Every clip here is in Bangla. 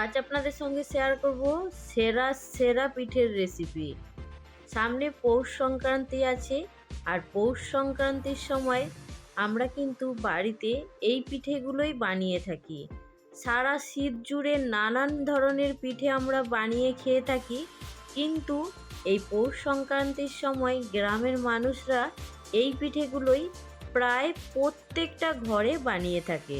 আজ আপনাদের সঙ্গে শেয়ার করব সেরা সেরা পিঠের রেসিপি সামনে পৌষ সংক্রান্তি আছে, আর পৌষ সংক্রান্তির সময় আমরা কিন্তু বাড়িতে এই পিঠেগুলোই বানিয়ে থাকি। সারা শীত জুড়ে নানান ধরনের পিঠে আমরা বানিয়ে খেয়ে থাকি, কিন্তু এই পৌষ সংক্রান্তির সময় গ্রামের মানুষরা এই পিঠেগুলোই প্রায় প্রত্যেকটা ঘরে বানিয়ে থাকে।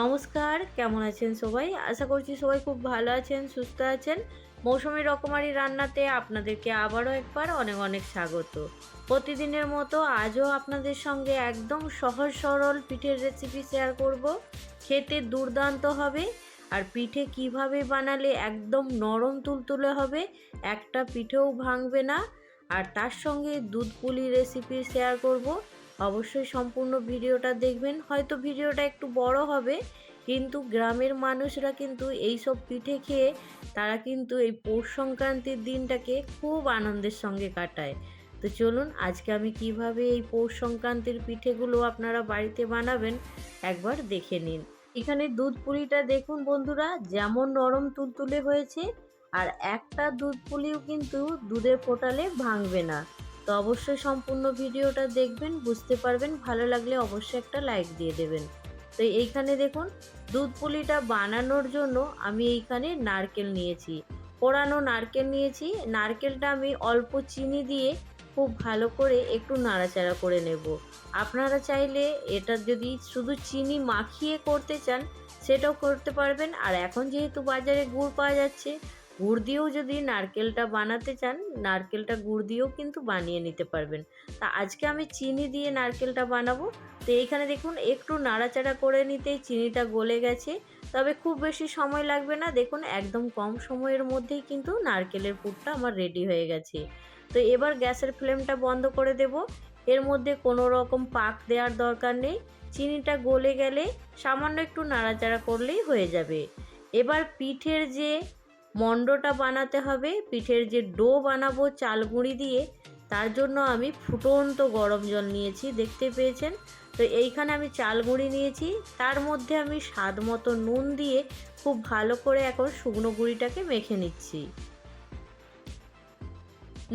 নমস্কার, কেমন আছেন সবাই? আশা করছি সবাই খুব ভালো আছেন, সুস্থ আছেন। মৌসুমি রকমারি রান্নাতে আপনাদেরকে আবারও একবার অনেক অনেক স্বাগত। প্রতিদিনের মতো আজও আপনাদের সঙ্গে একদম সহজ সরল পিঠের রেসিপি শেয়ার করব। খেতে দুর্দান্ত হবে। আর পিঠে কীভাবে বানালে একদম নরম তুলতুলে হবে, একটা পিঠেও ভাঙবে না। আর তার সঙ্গে দুধ পুলি রেসিপি শেয়ার করব। অবশ্যই সম্পূর্ণ ভিডিওটা দেখবেন। হয়তো ভিডিওটা একটু বড় হবে, কিন্তু গ্রামের মানুষরা কিন্তু এই সব পিঠে খেয়ে তারা কিন্তু এই পৌষ সংক্রান্তির দিনটাকে খুব আনন্দের সঙ্গে কাটায়। তো চলুন, আজকে আমি কীভাবে এই পৌষ সংক্রান্তির পিঠেগুলো আপনারা বাড়িতে বানাবেন একবার দেখে নিন। এখানে দুধ পুলিটা দেখুন বন্ধুরা, যেমন নরম তুলতুলে হয়েছে, আর একটা দুধ পুলিও কিন্তু দুধে ফোটালে ভাঙবে না। তো অবশ্যই সম্পূর্ণ ভিডিওটা দেখবেন, বুঝতে পারবেন। ভালো লাগলে অবশ্যই একটা লাইক দিয়ে দেবেন। তো এইখানে দেখুন, দুধ পুলিটা বানানোর জন্য আমি এইখানে নারকেল নিয়েছি। পোড়ানো নারকেল নিয়েছি। নারকেলটা আমি অল্প চিনি দিয়ে খুব ভালো করে একটু নাড়াচাড়া করে নেব। আপনারা চাইলে এটা যদি শুধু চিনি মাখিয়ে করতে চান, সেটাও করতে পারবেন। আর এখন যেহেতু বাজারে গুড় পাওয়া যাচ্ছে গুড় দিয়েও যদি নারকেলটা বানাতে চান, নারকেলটা গুড় দিয়েও কিন্তু বানিয়ে নিতে পারবেন। তা আজকে আমি চিনি দিয়ে নারকেলটা বানাবো। তো এইখানে দেখুন, একটু নাড়াচাড়া করে নিতেই চিনিটা গলে গেছে। তবে খুব বেশি সময় লাগবে না। দেখুন, একদম কম সময়ের মধ্যেই কিন্তু নারকেলের পুরটা আমার রেডি হয়ে গেছে। তো এবার গ্যাসের ফ্লেমটা বন্ধ করে দেব। এর মধ্যে কোনো রকম পাক দেওয়ার দরকার নেই। চিনিটা গলে গেলে সামান্য একটু নাড়াচাড়া করলেই হয়ে যাবে। এবার পিঠের যে মণ্ডটা বানাতে হবে, পিঠের যে ডো বানাবো চাল গুঁড়ি দিয়ে, তার জন্য আমি ফুটন্ত গরম জল নিয়েছি, দেখতে পেয়েছেন? তো এইখানে আমি চাল গুঁড়ি নিয়েছি, তার মধ্যে আমি স্বাদ মতো নুন দিয়ে খুব ভালো করে এখন শুকনো গুঁড়িটাকে মেখে নিচ্ছি।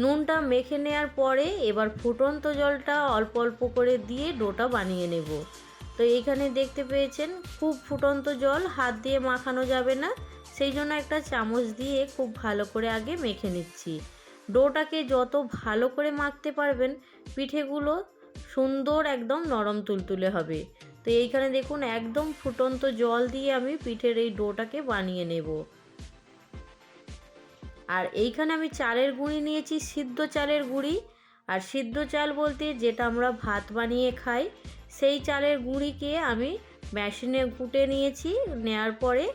নুনটা মেখে নেওয়ার পরে এবার ফুটন্ত জলটা অল্প অল্প করে দিয়ে ডোটা বানিয়ে নেব। তো এইখানে দেখতে পেয়েছেন, খুব ফুটন্ত জল, হাত দিয়ে মাখানো যাবে না। সেই জন্য একটা চামচ দিয়ে খুব ভালো করে আগে মেখে নিচ্ছি। ডোটাকে যত ভালো করে মাখতে পারবেন, পিঠেগুলো সুন্দর একদম নরম তুলতুলে হবে। তো এইখানে দেখুন, একদম ফুটন্ত জল দিয়ে আমি পিঠের এই ডোটাকে বানিয়ে নেব। আর এইখানে আমি চালের গুঁড়ি নিয়েছি, সিদ্ধ চালের গুঁড়ি। আর সিদ্ধ চাল বলতে যেটা আমরা ভাত বানিয়ে খাই, সেই চালের গুঁড়িকে আমি মেশিনে কুটে নিয়েছি, নেয়ার পরে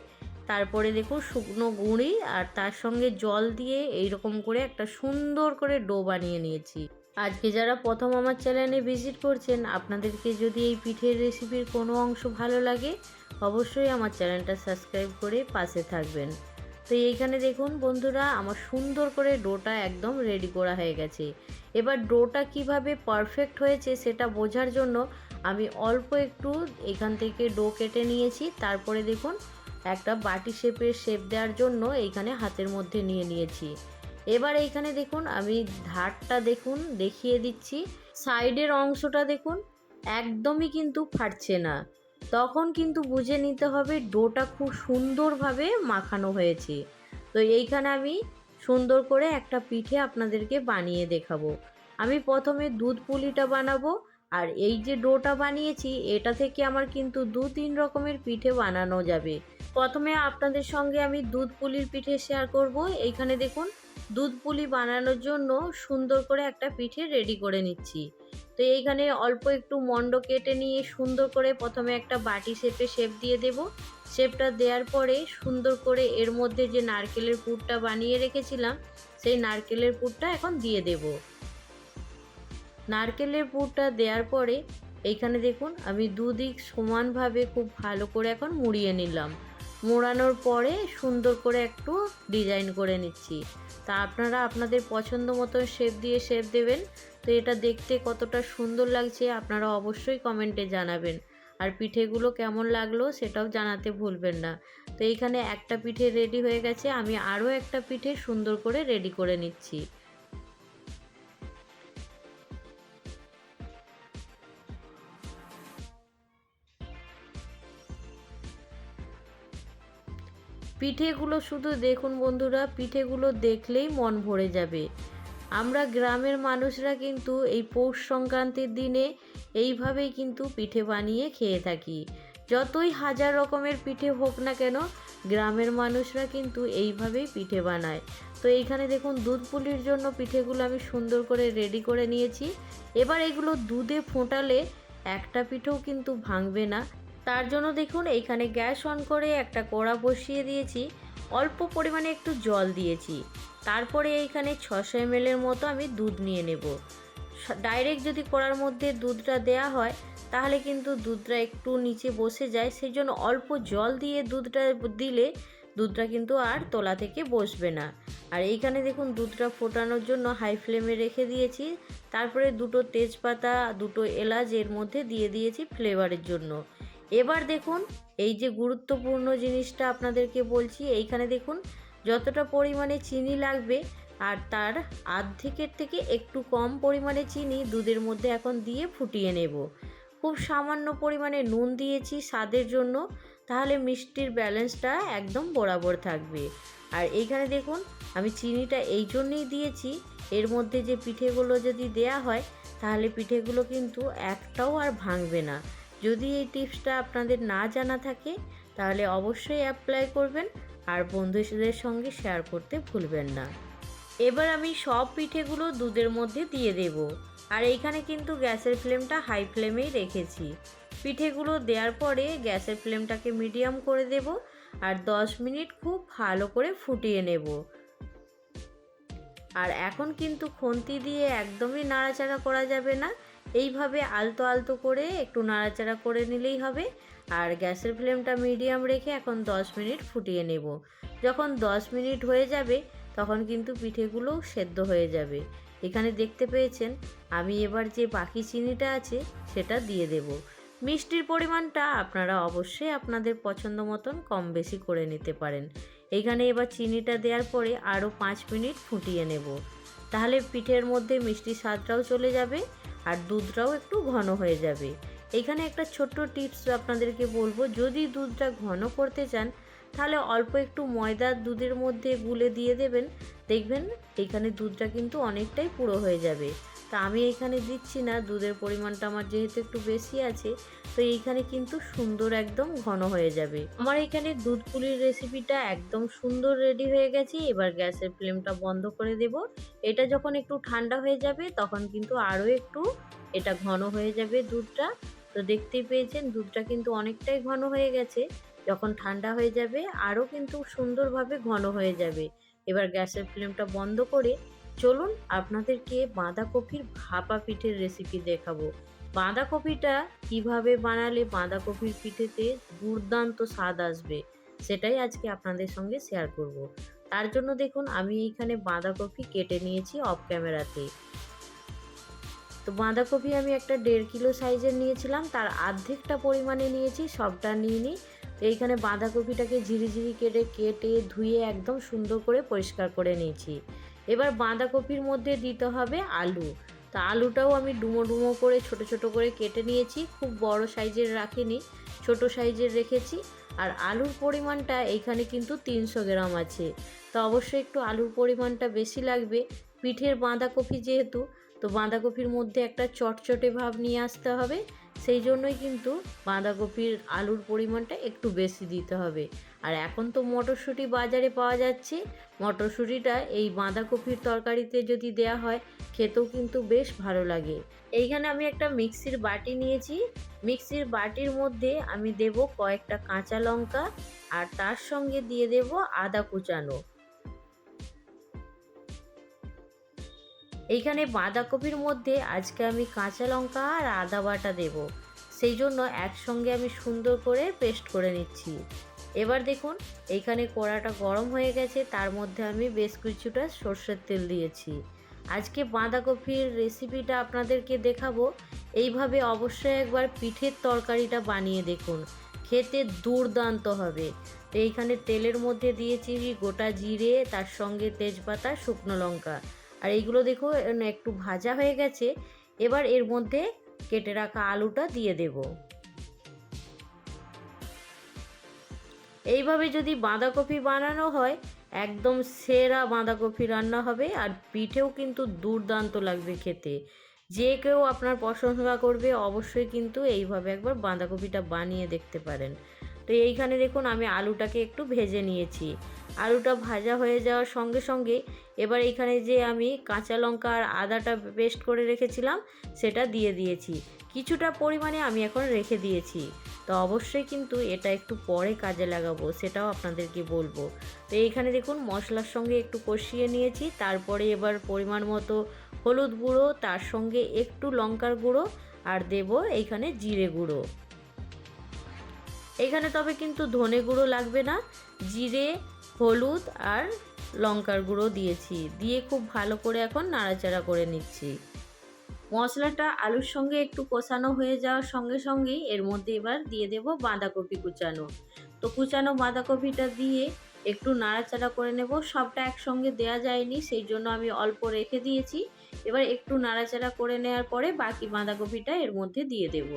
তারপরে দেখুন শুকনো গুঁড়ি আর তার সঙ্গে জল দিয়ে এই রকম করে একটা সুন্দর করে ডো বানিয়ে নিয়েছি। আজকে যারা প্রথম আমার চ্যানেলে ভিজিট করছেন, আপনাদেরকে যদি এই পিঠের রেসিপির কোনো অংশ ভালো লাগে, অবশ্যই আমার চ্যানেলটা সাবস্ক্রাইব করে পাশে থাকবেন। তো এইখানে দেখুন বন্ধুরা, আমার সুন্দর করে ডোটা একদম রেডি করা হয়ে গেছে। এবার ডোটা কীভাবে পারফেক্ট হয়েছে সেটা বোঝার জন্য আমি অল্প একটু এখান থেকে ডো কেটে নিয়েছি। তারপরে দেখুন একটা বাটি শেপের শেপ দেওয়ার জন্য এইখানে হাতের মধ্যে নিয়ে নিয়েছি। এবার এইখানে দেখুন, আমি ধারটা দেখুন, দেখিয়ে দিচ্ছি। সাইডের অংশটা দেখুন, একদমই কিন্তু ফাটছে না। তখন কিন্তু বুঝে নিতে হবে ডোটা খুব সুন্দরভাবে মাখানো হয়েছে। তো এইখানে আমি সুন্দর করে একটা পিঠে আপনাদেরকে বানিয়ে দেখাবো। আমি প্রথমে দুধ পুলিটা বানাবো, আর এই যে ডোটা বানিয়েছি, এটা থেকে আমার কিন্তু দু তিন রকমের পিঠে বানানো যাবে। প্রথমে আপনাদের সঙ্গে আমি দুধ পুলির পিঠে শেয়ার করব। এইখানে দেখুন, দুধ পুলি বানানোর জন্য সুন্দর করে একটা পিঠে রেডি করে নিচ্ছি। তো এইখানে অল্প একটু মন্ড কেটে নিয়ে সুন্দর করে প্রথমে একটা বাটি শেপে শেপ দিয়ে দেব। শেপটা দেওয়ার পরে সুন্দর করে এর মধ্যে যে নারকেলের পুরটা বানিয়ে রেখেছিলাম, সেই নারকেলের পুরটা এখন দিয়ে দেব। নারকেলের পুরটা দেওয়ার পরে এইখানে দেখুন, আমি দুদিক সমানভাবে খুব ভালো করে এখন মুড়িয়ে নিলাম। মোড়ানোর পরে সুন্দর করে একটু ডিজাইন করে নিচ্ছি। তা আপনারা আপনাদের পছন্দ মতো শেপ দিয়ে শেপ দেবেন। তো এটা দেখতে কতটা সুন্দর লাগছে আপনারা অবশ্যই কমেন্টে জানাবেন। আর পিঠেগুলো কেমন লাগল সেটাও জানাতে ভুলবেন না। তো এইখানে একটা পিঠে রেডি হয়ে গেছে, আমি আরও একটা পিঠে সুন্দর করে রেডি করে নিচ্ছি। পিঠেগুলো শুধু দেখুন বন্ধুরা, পিঠেগুলো দেখলেই মন ভরে যাবে। আমরা গ্রামের মানুষরা কিন্তু এই পৌষ সংক্রান্তির দিনে এইভাবেই কিন্তু পিঠে বানিয়ে খেয়ে থাকি। যতই হাজার রকমের পিঠে হোক না কেন, গ্রামের মানুষরা কিন্তু এইভাবেই পিঠে বানায়। তো এইখানে দেখুন দুধ পুলির জন্য পিঠেগুলো আমি সুন্দর করে রেডি করে নিয়েছি। এবার এগুলো দুধে ফোটালে একটা পিঠেও কিন্তু ভাঙবে না। তার জন্য দেখুন এইখানে গ্যাস অন করে একটা কড়া বসিয়ে দিয়েছি, অল্প পরিমাণে একটু জল দিয়েছি। তারপরে এইখানে ছশো এমএলের মতো আমি দুধ নিয়ে নেব। ডাইরেক্ট যদি কড়ার মধ্যে দুধটা দেয়া হয়, তাহলে কিন্তু দুধটা একটু নিচে বসে যায়। সেই জন্য অল্প জল দিয়ে দুধটা দিলে দুধটা কিন্তু আর তোলা থেকে বসবে না। আর এইখানে দেখুন দুধটা ফোটানোর জন্য হাই ফ্লেমে রেখে দিয়েছি। তারপরে দুটো তেজপাতা, দুটো এলাচ এর মধ্যে দিয়ে দিয়েছি ফ্লেভারের জন্য। এবার দেখুন, এই যে গুরুত্বপূর্ণ জিনিসটা আপনাদেরকে বলছি, এইখানে দেখুন, যতটা পরিমাণে চিনি লাগবে আর তার আর্ধেকের থেকে একটু কম পরিমাণে চিনি দুধের মধ্যে এখন দিয়ে ফুটিয়ে নেব। খুব সামান্য পরিমাণে নুন দিয়েছি স্বাদের জন্য, তাহলে মিষ্টির ব্যালেন্সটা একদম বরাবর থাকবে। আর এইখানে দেখুন, আমি চিনিটা এই জন্যেই দিয়েছি, এর মধ্যে যে পিঠেগুলো যদি দেয়া হয়, তাহলে পিঠেগুলো কিন্তু একটাও আর ভাঙবে না। যদি এই টিপসটা আপনাদের না জানা থাকে, তাহলে অবশ্যই অ্যাপ্লাই করবেন আর বন্ধুদের সঙ্গে শেয়ার করতে ভুলবেন না। এবার আমি সব পিঠেগুলো দুধের মধ্যে দিয়ে দেব। আর এইখানে কিন্তু গ্যাসের ফ্লেমটা হাই ফ্লেমেই রেখেছি। পিঠেগুলো দেওয়ার পরে গ্যাসের ফ্লেমটাকে মিডিয়াম করে দেব আর 10 মিনিট খুব ভালো করে ফুটিয়ে নেব। আর এখন কিন্তু খুন্তি দিয়ে একদমই নাড়াচাড়া করা যাবে না। এইভাবে আলতো আলতো করে একটু নাড়াচাড়া করে নিলেই হবে। আর গ্যাসের ফ্লেমটা মিডিয়াম রেখে এখন 10 মিনিট ফুটিয়ে নেব। যখন 10 মিনিট হয়ে যাবে, তখন কিন্তু পিঠেগুলোও সেদ্ধ হয়ে যাবে। এখানে দেখতে পেয়েছেন, আমি এবার যে বাকি চিনিটা আছে, সেটা দিয়ে দেব। মিষ্টির পরিমাণটা আপনারা অবশ্যই আপনাদের পছন্দ মতন কম বেশি করে নিতে পারেন। এখানে এবার চিনিটা দেওয়ার পরে আরও পাঁচ মিনিট ফুটিয়ে নেব। তাহলে পিঠের মধ্যে মিষ্টি স্বাদটাও চলে যাবে। আর দুধটাও একটু ঘন হয়ে যাবে। এখানে একটা ছোট্ট টিপস আপনাদেরকে বলব, যদি দুধটা ঘন করতে চান, তাহলে অল্প একটু ময়দা দুধের মধ্যে গুলে দিয়ে দেবেন। দেখবেন এখানে দুধটা কিন্তু অনেকটাই পুরো হয়ে যাবে। তা আমি এখানে দিচ্ছি না, দুধের পরিমাণটা আমার যেহেতু একটু বেশি আছে, তো এইখানে কিন্তু সুন্দর একদম ঘন হয়ে যাবে। আমার এখানে দুধ পুলির রেসিপিটা একদম সুন্দর রেডি হয়ে গেছে, এবার গ্যাসের ফ্লেমটা বন্ধ করে দেব। এটা যখন একটু ঠান্ডা হয়ে যাবে, তখন কিন্তু আরও একটু এটা ঘন হয়ে যাবে দুধটা। তো দেখতেই পেয়েছেন, দুধটা কিন্তু অনেকটাই ঘন হয়ে গেছে। যখন ঠান্ডা হয়ে যাবে, আরও কিন্তু সুন্দরভাবে ঘন হয়ে যাবে। এবার গ্যাসের ফ্লেমটা বন্ধ করে চলুন আপনাদেরকে বাঁধাকপির ভাপা পিঠের রেসিপি দেখাবো। বাঁধাকপিটা কীভাবে বানালে বাঁধাকপির পিঠেতে দুর্দান্ত স্বাদ আসবে, সেটাই আজকে আপনাদের সঙ্গে শেয়ার করব। তার জন্য দেখুন, আমি এইখানে বাঁধাকপি কেটে নিয়েছি অফ ক্যামেরাতে তো বাঁধাকপি আমি একটা দেড় কিলো সাইজের নিয়েছিলাম, তার আর্ধেকটা পরিমাণে নিয়েছি, সবটা নিয়ে নিই। তো এইখানে বাঁধাকপিটাকে ঝিরিঝিরি কেটে কেটে ধুয়ে একদম সুন্দর করে পরিষ্কার করে নিয়েছি। এবার বাঁধাকপির মধ্যে দিতে হবে আলু। তা আলুটাও আমি ডুমো ডুমো করে, ছোট ছোট করে কেটে নিয়েছি। খুব বড় সাইজের রাখিনি, ছোট সাইজের রেখেছি। আর আলুর পরিমাণটা এইখানে কিন্তু তিনশো গ্রাম আছে। তো অবশ্যই একটু আলুর পরিমাণটা বেশি লাগবে। পিঠের বাঁধাকপি যেহেতু তো বাঁধাকপির মধ্যে একটা চটচটে ভাব নিয়ে আসতে হবে। সেই জন্যই কিন্তু বাঁধাকপির আলুর পরিমাণটা একটু বেশি দিতে হবে। আর এখন তো মটরশুঁটি বাজারে পাওয়া যাচ্ছে। মটরশুঁটিটা এই বাঁধাকপির তরকারিতে যদি দেয়া হয়, খেতেও কিন্তু বেশ ভালো লাগে। এইখানে আমি একটা মিক্সির বাটি নিয়েছি। মিক্সির বাটির মধ্যে আমি দেব কয়েকটা কাঁচা লঙ্কা আর তার সঙ্গে দিয়ে দেব আদা কুচানো। এইখানে বাঁধাকপির মধ্যে আজকে আমি কাঁচা লঙ্কা আর আদা বাটা দেব। সেই জন্য একসঙ্গে আমি সুন্দর করে পেস্ট করে নিচ্ছি। এবার দেখুন, এইখানে কড়াটা গরম হয়ে গেছে, তার মধ্যে আমি বেশ কিছুটা সর্ষের তেল দিয়েছি। আজকে বাঁধাকপির রেসিপিটা আপনাদেরকে দেখাবো। এইভাবে অবশ্যই একবার পিঠের তরকারিটা বানিয়ে দেখুন, খেতে দুর্দান্ত হবে। এইখানে তেলের মধ্যে দিয়েছি গোটা জিরে, তার সঙ্গে তেজপাতা, শুকনো লঙ্কা। আর এইগুলো দেখো একটু ভাজা হয়ে গেছে। এবার এর মধ্যে কেটে রাখা আলুটা দিয়ে দেব। এইভাবে যদি বাঁধাকপি বানানো হয়, একদম সেরা বাঁধাকপি রান্না হবে, আর পিঠেও কিন্তু দুর্দান্ত লাগবে খেতে। যে কেউ আপনার প্রশংসা করবে, অবশ্যই কিন্তু এইভাবে একবার বাঁধাকপিটা বানিয়ে দেখতে পারেন। তো এইখানে দেখুন আমি আলুটাকে একটু ভেজে নিয়েছি। আলুটা ভাজা হয়ে যাওয়ার সঙ্গে সঙ্গে এবার এখানে যে আমি কাঁচা লঙ্কা আর আদাটা পেস্ট করে রেখেছিলাম, সেটা দিয়ে দিয়েছি। কিছুটা পরিমাণে আমি এখন রেখে দিয়েছি। তো অবশ্যই কিন্তু এটা একটু পরে কাজে লাগাবো, সেটাও আপনাদেরকে বলব। তো এইখানে দেখুন মশলার সঙ্গে একটু কষিয়ে নিয়েছি, তারপরে এবার পরিমাণ মতো হলুদ গুঁড়ো, তার সঙ্গে একটু লঙ্কার গুঁড়ো, আর দেব এইখানে জিরে গুঁড়ো। এখানে তবে কিন্তু ধনে গুঁড়ো লাগবে না, জিরে, হলুদ আর লঙ্কার গুঁড়ো দিয়েছি। দিয়ে খুব ভালো করে এখন নাড়াচাড়া করে নিচ্ছি। মশলাটা আলুর সঙ্গে একটু কষানো হয়ে যাওয়ার সঙ্গে সঙ্গেই এর মধ্যে এবার দিয়ে দেব বাঁধাকপি কুচানো। তো কুচানো বাঁধাকপিটা দিয়ে একটু নাড়াচাড়া করে নেব। সবটা একসঙ্গে দেয়া যায়নি, সেই জন্য আমি অল্প রেখে দিয়েছি। এবার একটু নাড়াচাড়া করে নেওয়ার পরে বাকি বাঁধাকপিটা এর মধ্যে দিয়ে দেব।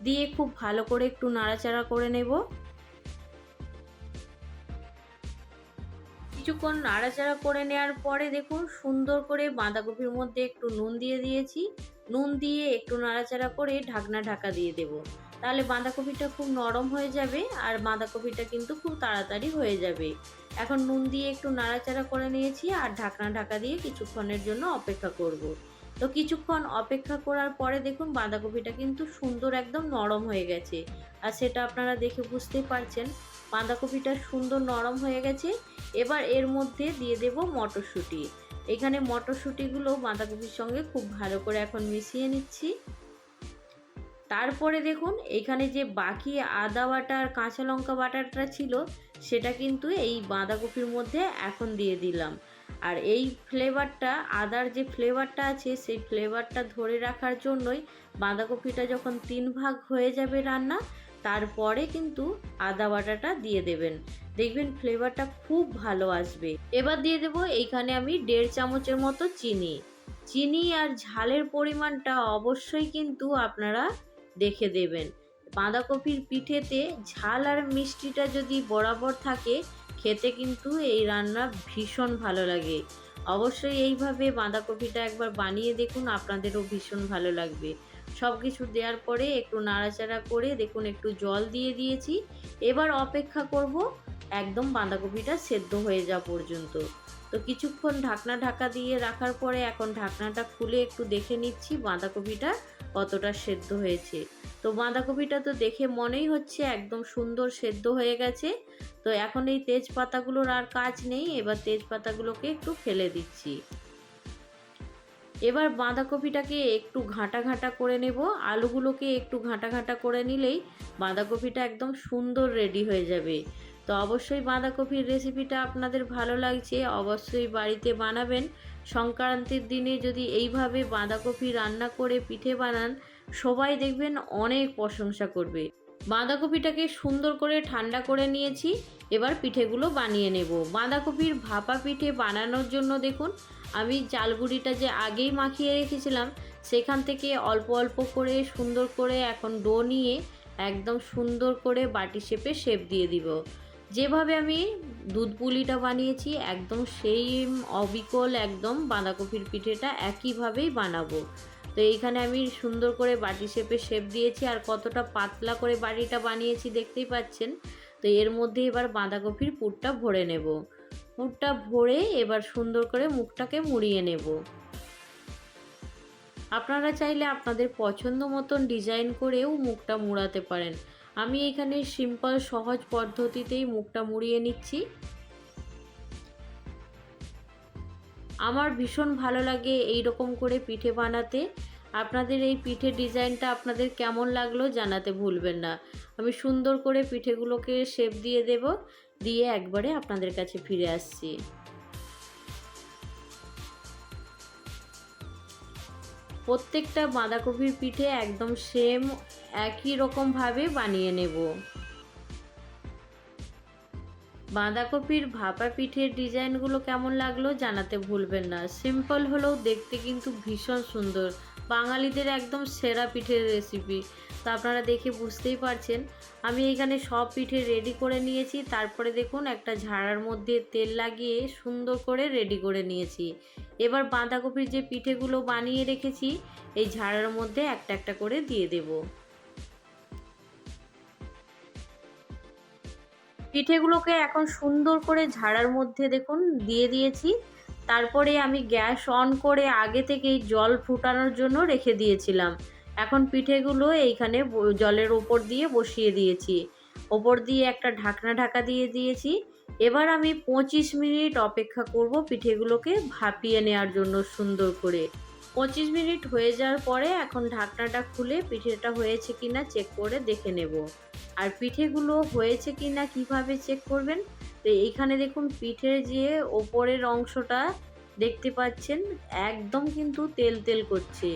দিয়ে খুব ভালো করে একটু নাড়াচাড়া করে নেব। কিছুক্ষণ নাড়াচাড়া করে নেওয়ার পরে দেখুন সুন্দর করে বাঁধাকপির মধ্যে একটু নুন দিয়ে দিয়েছি। নুন দিয়ে একটু নাড়াচাড়া করে ঢাকনা ঢাকা দিয়ে দেব। তাহলে বাঁধাকপিটা খুব নরম হয়ে যাবে আর বাঁধাকপিটা কিন্তু খুব তাড়াতাড়ি হয়ে যাবে। এখন নুন দিয়ে একটু নাড়াচাড়া করে নিয়েছি আর ঢাকনা ঢাকা দিয়ে কিছুক্ষণের জন্য অপেক্ষা করব। তো কিছুক্ষণ অপেক্ষা করার পরে দেখুন বাঁধাকপিটা কিন্তু সুন্দর একদম নরম হয়ে গেছে। আর সেটা আপনারা দেখে বুঝতেই পারছেন, বাঁধাকপিটা সুন্দর নরম হয়ে গেছে। এবার এর মধ্যে দিয়ে দেব মটরশুঁটি। এখানে মটরশুঁটিগুলো বাঁধাকপির সঙ্গে খুব ভালো করে এখন মিশিয়ে নিচ্ছি। তারপরে দেখুন, এখানে যে বাকি আদা বাটা আর কাঁচা লঙ্কা বাটাটা ছিল, সেটা কিন্তু এই বাঁধাকপির মধ্যে এখন দিয়ে দিলাম। আর এই ফ্লেভারটা আদার যে ফ্লেভারটা আছে, সেই ফ্লেভারটা ধরে রাখার জন্যই বাঁধাকপিটা যখন তিন ভাগ হয়ে যাবে রান্না, তারপরে কিন্তু আদা বাটাটা দিয়ে দেবেন। দেখবেন ফ্লেভারটা খুব ভালো আসবে। এবার দিয়ে দেব এইখানে আমি দেড় চামচের মতো চিনি। চিনি আর ঝালের পরিমাণটা অবশ্যই কিন্তু আপনারা দেখে দেবেন। বাঁধাকপির পিঠেতে ঝাল আর মিষ্টিটা যদি বরাবর থাকে খেতে কিন্তু এই রান্না ভীষণ ভালো লাগে। অবশ্যই এইভাবে বাঁধাকপিটা একবার বানিয়ে দেখুন, আপনাদেরও ভীষণ ভালো লাগবে। সব কিছু দেওয়ার পরে একটু নাড়াচাড়া করে দেখুন, একটু জল দিয়ে দিয়েছি। এবার অপেক্ষা করব, একদম বাঁধাকপিটা সেদ্ধ হয়ে যাওয়া পর্যন্ত। তো কিছুক্ষণ ঢাকনা ঢাকা দিয়ে রাখার পরে এখন ঢাকনাটা খুলে একটু দেখে নিচ্ছি বাঁধাকপিটা কতটা সেদ্ধ হয়েছে। তো বাঁধাকপিটা তো দেখে মনেই হচ্ছে একদম সুন্দর সেদ্ধ হয়ে গেছে। তো এখন এই তেজপাতাগুলোর আর কাজ নেই, এবার তেজপাতাগুলোকে একটু ফেলে দিচ্ছি। এবার বাঁধাকপিটাকে একটু ঘাঁটা ঘাঁটা করে নেব। আলুগুলোকে একটু ঘাঁটা ঘাঁটা করে নিলেই বাঁধাকপিটা একদম সুন্দর রেডি হয়ে যাবে। তো অবশ্যই বাঁধাকপির রেসিপিটা আপনাদের ভালো লাগছে, অবশ্যই বাড়িতে বানাবেন। সংক্রান্তির দিনে যদি এইভাবে বাঁধাকপি রান্না করে পিঠে বানান, সবাই দেখবেন অনেক প্রশংসা করবে। বাঁধাকপিটাকে সুন্দর করে ঠান্ডা করে নিয়েছি, এবার পিঠেগুলো বানিয়ে নেব। বাঁধাকপির ভাপা পিঠে বানানোর জন্য দেখুন, আমি চালগুড়িটা যে আগেই মাখিয়ে রেখেছিলাম, সেখান থেকে অল্প অল্প করে সুন্দর করে এখন ডো নিয়ে একদম সুন্দর করে বাটি শেপে শেপ দিয়ে দিব। যেভাবে আমি দুধ পুলিটা বানিয়েছি, একদম সেই অবিকল একদম বাঁধাকপির পিঠেটা একইভাবেই বানাবো। তো এইখানে আমি সুন্দর করে বাটি শেপে শেপ দিয়েছি আর কতটা পাতলা করে বাড়িটা বানিয়েছি দেখতেই পাচ্ছেন। তো এর মধ্যে এবার বাঁধাকপির পুরটা ভরে নেব। পুরটা ভরে এবার সুন্দর করে মুখটাকে মুড়িয়ে নেব। আপনারা চাইলে আপনাদের পছন্দ মতন ডিজাইন করেও মুখটা মুড়াতে পারেন। আমি এখানে সিম্পল সহজ পদ্ধতিতেই মুখটা মুড়িয়ে নিচ্ছি। আমার ভীষণ ভালো লাগে এই রকম করে পিঠে বানাতে। আপনাদের এই পিঠে ডিজাইনটা আপনাদের কেমন লাগল জানাতে ভুলবেন না। আমি সুন্দর করে পিঠেগুলোকে শেপ দিয়ে দেব, দিয়ে একবারে আপনাদের কাছে ফিরে আসছি। প্রত্যেকটা বাঁধাকপির পিঠে একদম সেম একই রকমভাবে বানিয়ে নেব। বাঁধাকপির ভাপা পিঠের ডিজাইনগুলো কেমন লাগল জানাতে ভুলবেন না। সিম্পল হলেও দেখতে কিন্তু ভীষণ সুন্দর। বাঙালিদের একদম সেরা পিঠের রেসিপি তো আপনারা দেখে বুঝতেই পারছেন। আমি এখানে সব পিঠে রেডি করে নিয়েছি। তারপরে দেখুন একটা ঝাড়ার মধ্যে তেল লাগিয়ে সুন্দর করে রেডি করে নিয়েছি। এবার বাঁধাকপির যে পিঠেগুলো বানিয়ে রেখেছি, এই ঝাড়ার মধ্যে একটা একটা করে দিয়ে দেবো। পিঠেগুলোকে এখন সুন্দর করে ঝাড়ার মধ্যে দেখুন দিয়ে দিয়েছি। তারপরে আমি গ্যাস অন করে আগে থেকেই জল ফুটানোর জন্য রেখে দিয়েছিলাম। এখন পিঠেগুলো এইখানে জলের ওপর দিয়ে বসিয়ে দিয়েছি। ওপর দিয়ে একটা ঢাকনা ঢাকা দিয়ে দিয়েছি। এবার আমি পঁচিশ মিনিট অপেক্ষা করব পিঠেগুলোকে ভাপিয়ে নেওয়ার জন্য সুন্দর করে। পঁচিশ মিনিট হয়ে যাওয়ার পরে এখন ঢাকনাটা খুলে পিঠেটা হয়েছে কিনা চেক করে দেখে নেব। আর পিঠেগুলো হয়েছে কি না কীভাবে চেক করবেন? তো এইখানে দেখুন পিঠের যে ওপরের অংশটা দেখতে পাচ্ছেন, একদম কিন্তু তেল তেল করছে।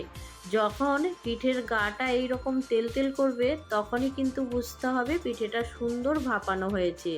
যখন পিঠের গাটা এইরকম তেল তেল করবে, তখনই কিন্তু বুঝতে হবে পিঠেটা সুন্দর ভাপানো হয়েছে।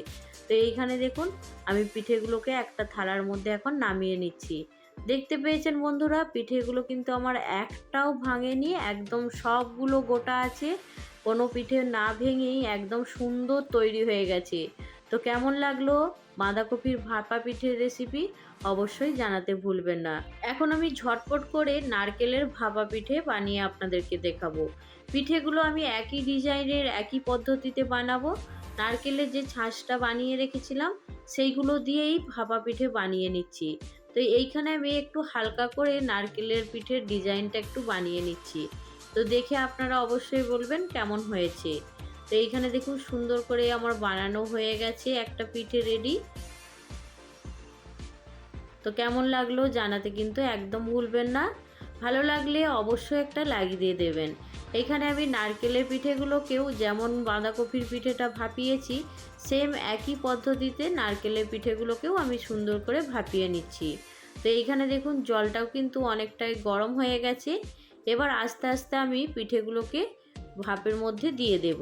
তো এইখানে দেখুন, আমি পিঠেগুলোকে একটা থালার মধ্যে এখন নামিয়ে নিচ্ছি। দেখতে পেয়েছেন বন্ধুরা, পিঠেগুলো কিন্তু আমার একটাও ভাঙেনি, একদম সবগুলো গোটা আছে, কোনো পিঠে না ভেঙেই একদম সুন্দর তৈরি হয়ে গেছে। তো কেমন লাগল বাঁধাকপির ভাপা পিঠের রেসিপি অবশ্যই জানাতে ভুলবেন না। এখন আমি ঝটপট করে নারকেলের ভাপা পিঠে বানিয়ে আপনাদেরকে দেখাবো। পিঠেগুলো আমি একই ডিজাইনের, একই পদ্ধতিতে বানাবো। নারকেলের যে ছাঁচটা বানিয়ে রেখেছিলাম, সেইগুলো দিয়েই ভাপা পিঠে বানিয়ে নিচ্ছি। তো এইখানে আমি একটু হালকা করে নারকেলের পিঠের ডিজাইনটা একটু বানিয়ে নিচ্ছি। তো দেখে আপনারা অবশ্যই বলবেন কেমন হয়েছে। তো এইখানে দেখুন সুন্দর করে আমার বানানো হয়ে গেছে, একটা পিঠে রেডি। তো কেমন লাগল জানাতে কিন্তু একদম ভুলবেন না। ভালো লাগলে অবশ্যই একটা লাগিয়ে দিয়ে দেবেন। এখানে আমি নারকেলের পিঠেগুলোকেও যেমন বাঁধাকপির পিঠেটা ভাপিয়েছি সেম একই পদ্ধতিতে নারকেলের পিঠেগুলোকেও আমি সুন্দর করে ভাপিয়ে নিচ্ছি। তো এইখানে দেখুন জলটাও কিন্তু অনেকটাই গরম হয়ে গেছে। এবার আস্তে আস্তে আমি পিঠেগুলোকে ভাপের মধ্যে দিয়ে দেব।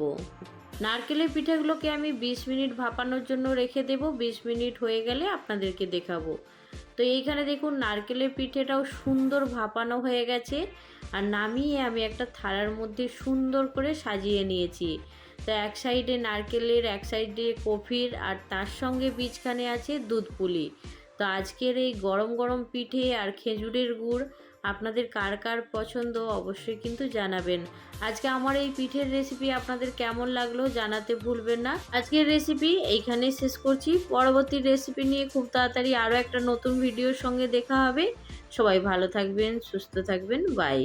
নারকেলের পিঠেগুলোকে আমি 20 মিনিট ভাপানোর জন্য রেখে দেব। 20 মিনিট হয়ে গেলে আপনাদেরকে দেখাবো। তো এইখানে দেখুন নারকেলের পিঠেটাও সুন্দর ভাপানো হয়ে গেছে আর নামিয়ে আমি একটা থালার মধ্যে সুন্দর করে সাজিয়ে নিয়েছি। তো এক সাইডে নারকেলের, এক সাইডে কফির আর তার সঙ্গে বীজখানে আছে দুধ পুলি। তো আজকের এই গরম গরম পিঠে আর খেজুরের গুড় আপনাদের কার কার পছন্দ অবশ্যই কিন্তু জানাবেন। আজকে আমার এই পিঠের রেসিপি আপনাদের কেমন লাগল জানাতে ভুলবেন না। আজকের রেসিপি এইখানেই শেষ করছি। পরবর্তী রেসিপি নিয়ে খুব তাড়াতাড়ি আরও একটা নতুন ভিডিওর সঙ্গে দেখা হবে। সবাই ভালো থাকবেন, সুস্থ থাকবেন বাই